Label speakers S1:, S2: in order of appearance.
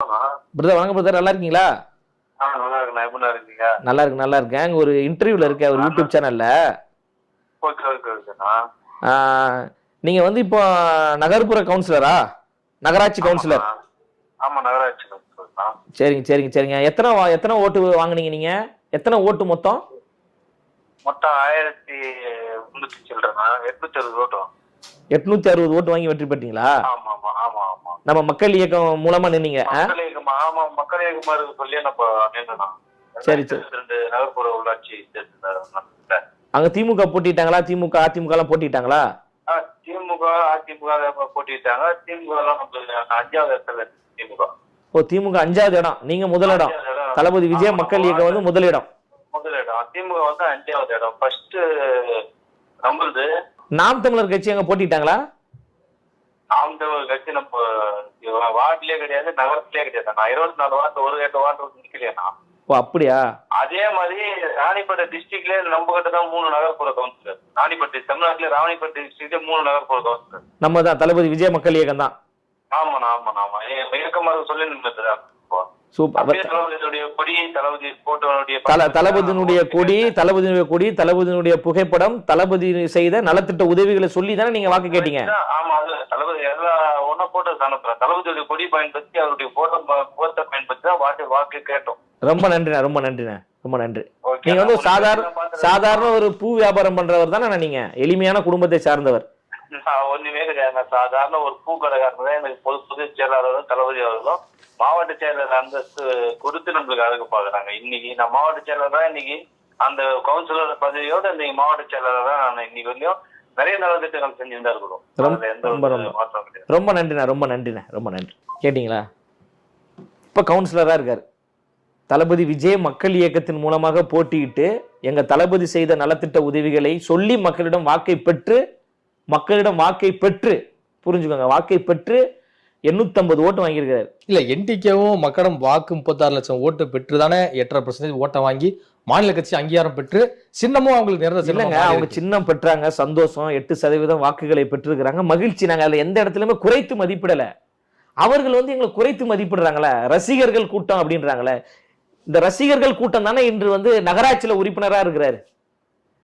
S1: Brother வணக்கம் brother நல்லா இருக்கீங்களா?
S2: நல்லா
S1: இருக்கு நல்லா இருக்கேன் அங்க ஒரு இன்டர்வியூல இருக்கேன். ஒரு யூடியூப் சேனல்ல நீங்க வந்து இப்போ நகர்ப்புற கவுன்சிலரா நகராட்சி கவுன்சிலர்
S2: ஆமா. நகராட்சி
S1: சரிங்க சரிங்க சரிங்க. எத்தனை எத்தனை ஓட்டு வாங்குனீங்க நீங்க? எத்தனை ஓட்டு மொத்தம்?
S2: மொத்தம் ஆயிரத்தி முன்னூத்தி சில்லறா எட்நூத்தி அறுபது ஓட்டம்
S1: எட்நூத்தி அறுபது ஓட்டு வாங்கி வெற்றி பெற்றீங்களா?
S2: ஆமா ஆமா.
S1: நம்ம மக்கள் இயக்கம் மூலமா நின்னீங்க
S2: ஆமா மக்கள் இயக்கமா இருக்கு சொல்லி நம்ம
S1: சரி, சரி.
S2: ரெண்டு நகர்ப்புற உள்ளாட்சி
S1: அங்க திமுக போட்டிட்டாங்களா? திமுக அதிமுக எல்லாம் போட்டிட்டாங்களா?
S2: திமுக அதிமுக போட்டிட்டாங்க. திமுக எல்லாம் அஞ்சாவது இடத்துல திமுக.
S1: ஓ திமுக அஞ்சாவது இடம். நீங்க முதலிடம். தளபதி விஜய் மக்கள். இயக்கம் வந்து முதலிடம்
S2: முதலிடம் திமுக வந்து அஞ்சாவது இடம். ஃபர்ஸ்ட் நம்மளுது
S1: நாம் தமிழர் கட்சி அங்க போட்டிட்டாங்களா?
S2: ஒரு கட்சி நம்ம வார்டுலயே கிடையாது நகரத்திலே கிடையாது. நான் இருபத்தி நாலு வார்டு ஒரு எட்டு வார்டு நிக்கலையா
S1: ஓ அப்படியா?
S2: அதே மாதிரி ராணிப்பேட்டை டிஸ்ட்ரிக்ட்ல நம்ம கிட்ட தான் மூணு நகர்ப்புற கவுன்சிலர் ராணிப்பேட்டை தமிழ்நாட்டுல ராணிப்பேட்டை டிஸ்ட்ரிக்ட்ல மூணு நகர்ப்புற கவுன்சிலர்
S1: நம்ம தான் தளபதி விஜய் மக்கள் இயக்கம் தான்
S2: ஆமாண்ணா ஆமாண்ணா. ஆமா இயக்கமாக சொல்லி நின்றுதான்
S1: தளபதியினுடைய கொடி தளபதியினுடைய கொடி தளபதியினுடைய புகைப்படம் தளபதி செய்த நலத்திட்ட உதவிகளை சொல்லி தானே நீங்க வாக்கு கேட்டீங்க?
S2: தளபதி பயன்படுத்தி அவருடைய போட்டோ போட்டோ பயன்படுத்தி தான் வாக்கு வாக்கு கேட்டோம்.
S1: ரொம்ப நன்றிண்ணா ரொம்ப நன்றிண்ணா ரொம்ப நன்றி. நீங்க வந்து சாதாரண சாதாரண ஒரு பூ வியாபாரம் பண்றவர் தானே நீங்க? எளிமையான குடும்பத்தை சார்ந்தவர்.
S2: ஒண்ணுமே கிடையாது சாதாரண ஒரு பூக்கடைக்காரர் தான் எனக்கு பொது பொதுச் செயலாளரும் தளபதி அவர்களும். மாவட்ட செயலர் அந்தஸ்து கொடுத்து நம்மளுக்கு அழகு பாக்குறாங்க இன்னைக்கு நான் மாவட்ட செயலர் தான் இன்னைக்கு அந்த கவுன்சிலர் பதவியோட இன்னைக்கு மாவட்ட செயலர் தான் நான் இன்னைக்கு வரையும் நிறைய நலத்திட்டங்கள் செஞ்சுட்டு தான் இருக்கிறோம்
S1: ரொம்ப- நன்றிண்ணா ரொம்ப நன்றிண்ணா ரொம்ப நன்றி. கேட்டிங்களா? இப்போ கவுன்சிலரா இருக்காரு. தளபதி விஜய் மக்கள் இயக்கத்தின் மூலமாக போட்டியிட்டு எங்க தளபதி செய்த நலத்திட்ட உதவிகளை சொல்லி மக்களிடம் வாக்கை பெற்று மக்களிடம் வாக்கை பெற்று புரிஞ்சுக்கோங்க வாக்கை பெற்று 850 ஓட்டு வாங்கியிருக்காரு
S3: இல்ல என்டிகேவும் மக்களும் வாக்கு முப்பத்தாறு லட்சம் ஓட்டு பெற்று தானே எட்டரை பர்சன்டேஜ் ஓட்டை வாங்கி மாநில கட்சி அங்கீகாரம் பெற்று சின்னமும் அவங்களுக்கு
S1: இல்லைங்க
S3: மாறி
S1: அவங்க. சின்னம் பெற்றாங்க சந்தோஷம் எட்டு சதவீதம் வாக்குகளை பெற்றிருக்கிறாங்க மகிழ்ச்சி. நாங்க அதுல எந்த இடத்துலயுமே குறைத்து மதிப்பிடல. அவர்கள் வந்து எங்களை குறைத்து மதிப்பிடுறாங்களே ரசிகர்கள் கூட்டம் அப்படின்றாங்களே. இந்த ரசிகர்கள் கூட்டம் தானே இன்று வந்து நகராட்சியில உறுப்பினரா இருக்கிறாரு.